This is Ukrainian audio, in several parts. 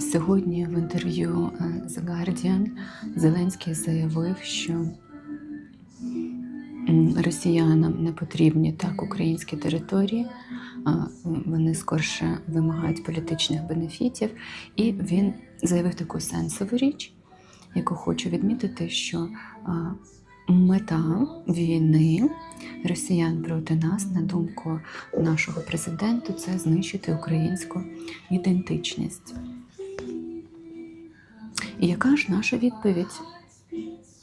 Сьогодні в інтерв'ю е, The Guardian Зеленський заявив, що росіянам не потрібні так українські території, вони скорше вимагають політичних бенефітів. І він заявив таку сенсову річ, яку хочу відмітити, що мета війни росіян проти нас, на думку нашого президента, це знищити українську ідентичність. І яка ж наша відповідь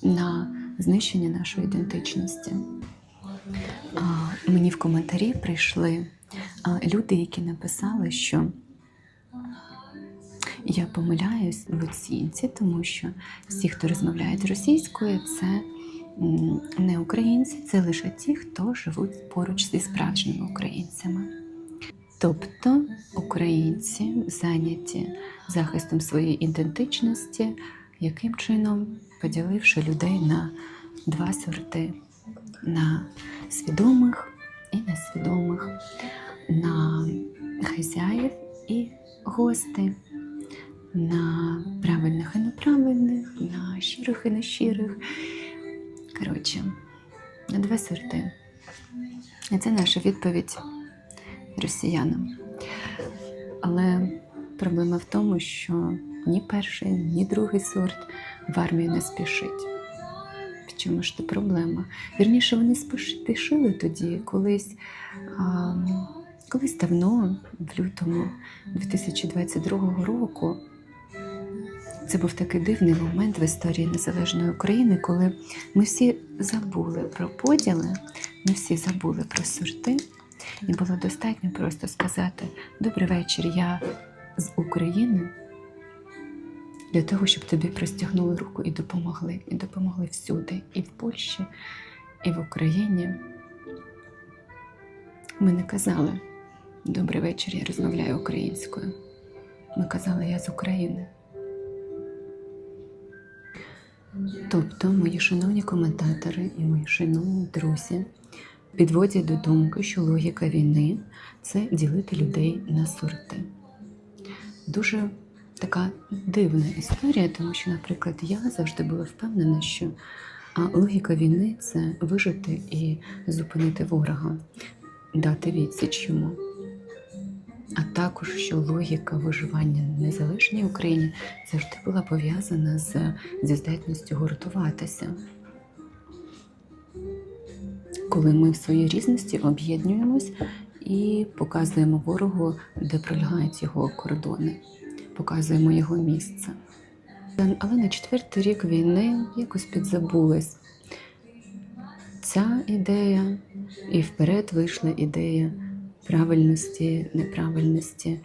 на знищення нашої ідентичності? Мені в коментарі прийшли люди, які написали, що я помиляюсь в оцінці, тому що всі, хто розмовляють російською, це не українці, це лише ті, хто живуть поруч зі справжніми українцями. Тобто українці зайняті захистом своєї ідентичності, яким чином поділивши людей на два сорти: на свідомих і несвідомих, на хазяїв і гостей, на правильних і неправильних, на щирих і нещирих. Коротше, на два сорти. І це наша відповідь росіянам. Але проблема в тому, що ні перший, ні другий сорт в армію не спішить. Чому ж це проблема? Вірніше, вони спішили тоді, колись, а, колись давно, в лютому 2022 року. Це був такий дивний момент в історії незалежної України, коли ми всі забули про поділи, ми всі забули про сорти, і було достатньо просто сказати Добрий вечір, я з України для того, щоб тобі простягнули руку і допомогли. І допомогли всюди, і в Польщі, і в Україні. Ми не казали Добрий вечір, я розмовляю українською. Ми казали, я з України. Тобто, мої шановні коментатори і мої шановні друзі підводять до думки, що логіка війни це ділити людей на сорти. Дуже така дивна історія, тому що, наприклад, я завжди була впевнена, що логіка війни це вижити і зупинити ворога, дати відсіч йому. А також, що логіка виживання в незалежній Україні завжди була пов'язана з, зі здатністю гуртуватися. Коли ми в своїй різності об'єднуємось і показуємо ворогу, де пролягають його кордони, показуємо його місце. Але на четвертий рік війни якось підзабулась ця ідея, і вперед вийшла ідея правильності, неправильності,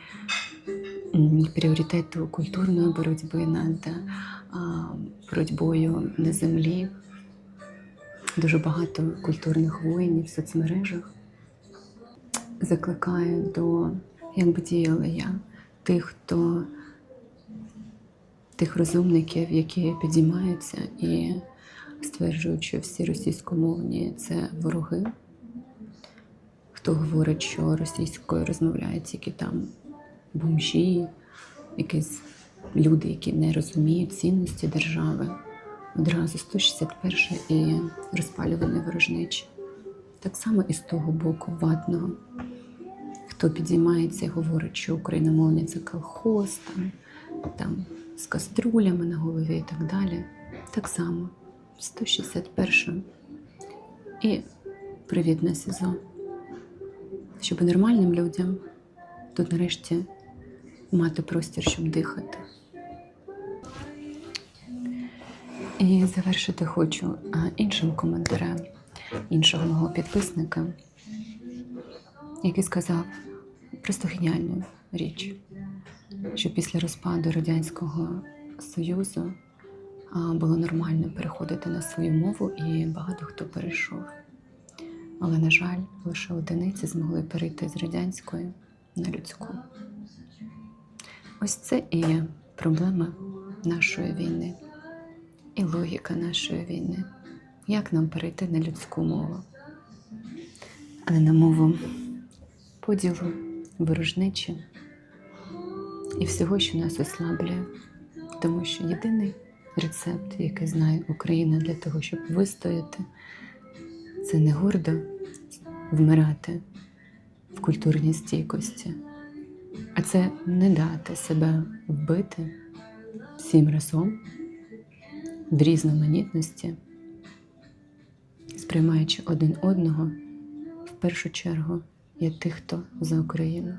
пріоритету культурної боротьби над боротьбою на землі. Дуже багато культурних воїнів в соцмережах закликаю до, як би діяла я, тих, хто тих розумників, які підіймаються і стверджують, що всі російськомовні це вороги хто говорить, що російською розмовляють тільки там бомжі, якісь люди, які не розуміють цінності держави. Одразу 161 і розпалюваний ворожнечі. Так само і з того боку ватного. Хто підіймається і говорить, що україномовні це колхоз, там, там з каструлями на голові і так далі. Так само 161 і привіт на СІЗО щоб нормальним людям тут нарешті мати простір, щоб дихати. І завершити хочу іншим коментарем іншого мого підписника, який сказав просто геніальну річ, що після розпаду Радянського Союзу було нормально переходити на свою мову, і багато хто перейшов. Але, на жаль, лише одиниці змогли перейти з радянської на людську. Ось це і є проблема нашої війни і логіка нашої війни. Як нам перейти на людську мову, а не на мову поділу, ворожнечі, і всього, що нас ослаблює. Тому що єдиний рецепт, який знає Україна для того, щоб вистояти, це не гордо вмирати в культурній стійкості, а це не дати себе вбити всім разом в різноманітності, сприймаючи один одного в першу чергу як тих, хто за Україну.